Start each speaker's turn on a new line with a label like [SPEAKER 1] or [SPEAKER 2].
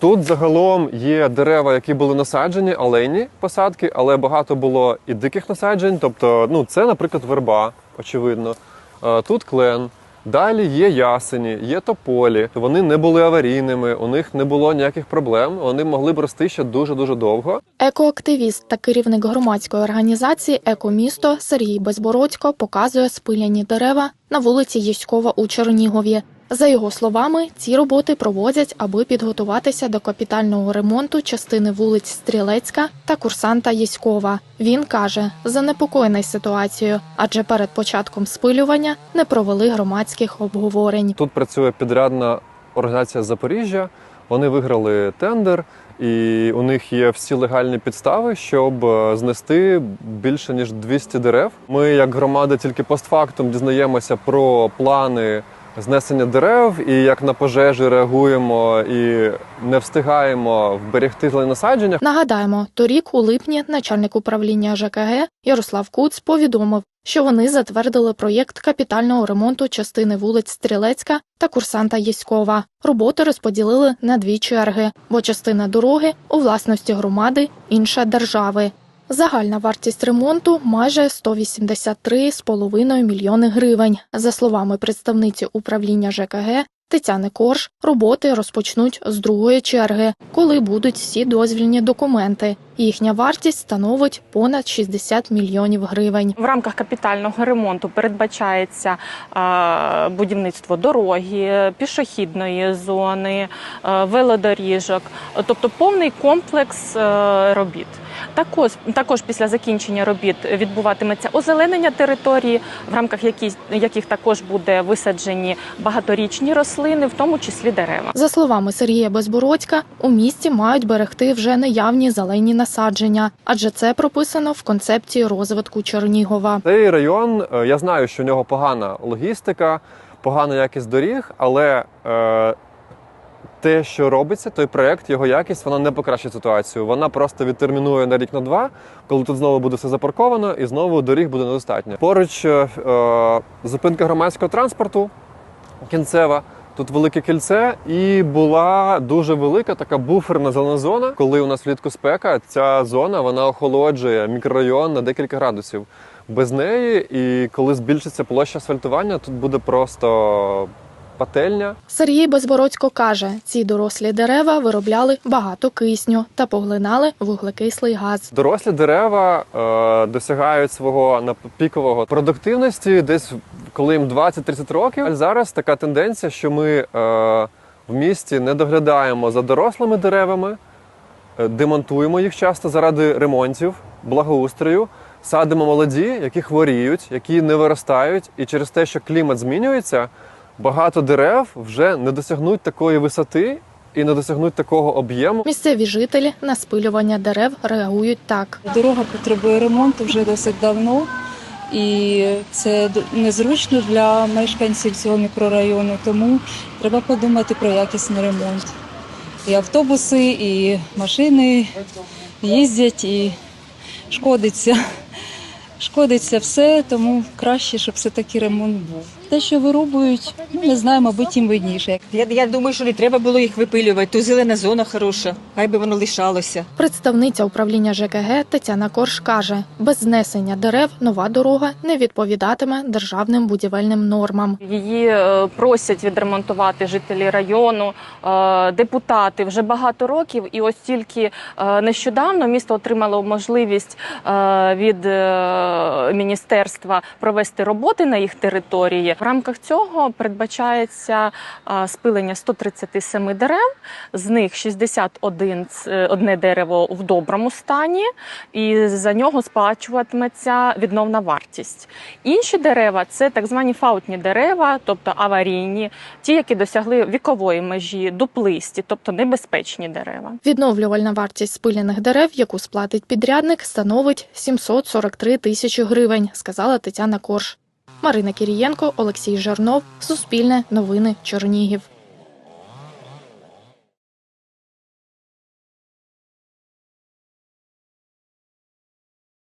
[SPEAKER 1] Тут загалом є дерева, які були насаджені, алейні посадки, але багато було і диких насаджень. Тобто, ну це, наприклад, верба, очевидно. Е, Тут клен. Далі є ясені, є тополі. Вони не були аварійними, у них не було ніяких проблем. Вони могли б рости ще дуже дуже довго.
[SPEAKER 2] Екоактивіст та керівник громадської організації Екомісто Сергій Безбородько показує спиляні дерева на вулиці Єськова у Чернігові. За його словами, ці роботи проводять, аби підготуватися до капітального ремонту частини вулиць Стрілецька та курсанта Єськова. Він каже, занепокоєний ситуацією, адже перед початком спилювання не провели громадських обговорень.
[SPEAKER 1] Тут працює підрядна організація Запоріжжя. Вони виграли тендер, і у них є всі легальні підстави, щоб е, знести більше ніж 200 дерев. Ми, як громада, тільки постфактум дізнаємося про плани знесення дерев, і як на пожежі реагуємо і не встигаємо вберегти насадження.
[SPEAKER 2] Нагадаємо, торік у липні начальник управління ЖКГ Ярослав Куц повідомив, що вони затвердили проєкт капітального ремонту частини вулиць Стрілецька та курсанта Єськова. Роботи розподілили на дві черги, бо частина дороги у власності громади, інша держави. Загальна вартість ремонту майже 183,5 мільйони гривень. За словами представниці управління ЖКГ Тетяни Корж, роботи розпочнуть з другої черги, коли будуть всі дозвільні документи. Їхня вартість становить понад 60 мільйонів гривень.
[SPEAKER 3] В рамках капітального ремонту передбачається будівництво дороги, пішохідної зони, велодоріжок, тобто повний комплекс робіт. Також, також після закінчення робіт відбуватиметься озеленення території, в рамках яких, яких також буде висаджені багаторічні рослини, в тому числі дерева.
[SPEAKER 2] За словами Сергія Безбородька, у місті мають берегти вже наявні зелені насадження, адже це прописано в концепції розвитку Чернігова.
[SPEAKER 1] Цей район, е, я знаю, що в нього погана логістика, погана якість доріг, але е, те, що робиться, той проект, його якість, вона не покращить ситуацію. Вона просто відтермінує на рік на два, коли тут знову буде все запарковано і знову доріг буде недостатньо. Поруч е, е, зупинка громадського транспорту кінцева. Тут велике кільце, і була дуже велика така буферна зелена зона. Коли у нас влітку спека, ця зона вона охолоджує мікрорайон на декілька градусів. Без неї, і коли збільшиться площа асфальтування, тут буде просто пательня.
[SPEAKER 2] Сергій Безбородько каже, ці дорослі дерева виробляли багато кисню та поглинали вуглекислий газ.
[SPEAKER 1] Дорослі дерева е, досягають свого пікового продуктивності десь коли їм 20-30 років. А зараз така тенденція, що ми е, в місті не доглядаємо за дорослими деревами, е, демонтуємо їх часто заради ремонтів, благоустрою. Садимо молоді, які хворіють, які не виростають, і через те, що клімат змінюється, багато дерев вже не досягнуть такої висоти і не досягнуть такого об'єму.
[SPEAKER 2] Місцеві жителі на спилювання дерев реагують так.
[SPEAKER 4] Дорога потребує ремонту вже досить давно, і це незручно для мешканців цього мікрорайону, тому треба подумати про якісний ремонт. І автобуси, і машини їздять, і шкодиться. Шкодиться все, тому краще, щоб все-таки ремонт був. Те, що вирубують, ну, не знаю, мабуть, їм видніше.
[SPEAKER 5] Я, я думаю, що не треба було їх випилювати. То зелена зона хороша, хай би воно лишалося.
[SPEAKER 2] Представниця управління ЖКГ Тетяна Корж каже, без знесення дерев нова дорога не відповідатиме державним будівельним нормам.
[SPEAKER 3] Її е, просять відремонтувати жителі району, е, депутати вже багато років. І ось тільки е, нещодавно місто отримало можливість від міністерства провести роботи на їх території. В рамках цього передбачається спилення 137 дерев, з них 61 е, одне дерево в доброму стані, і за нього сплачуватиметься відновна вартість. Інші дерева це так звані фаутні дерева, тобто аварійні, ті, які досягли вікової межі, дуплисті, тобто небезпечні дерева.
[SPEAKER 2] Відновлювальна вартість спиляних дерев, яку сплатить підрядник, становить 743 тисячі гривень, сказала Тетяна Корж. Марина Кірієнко, Олексій Жернов, Суспільне, Новини, Чернігів.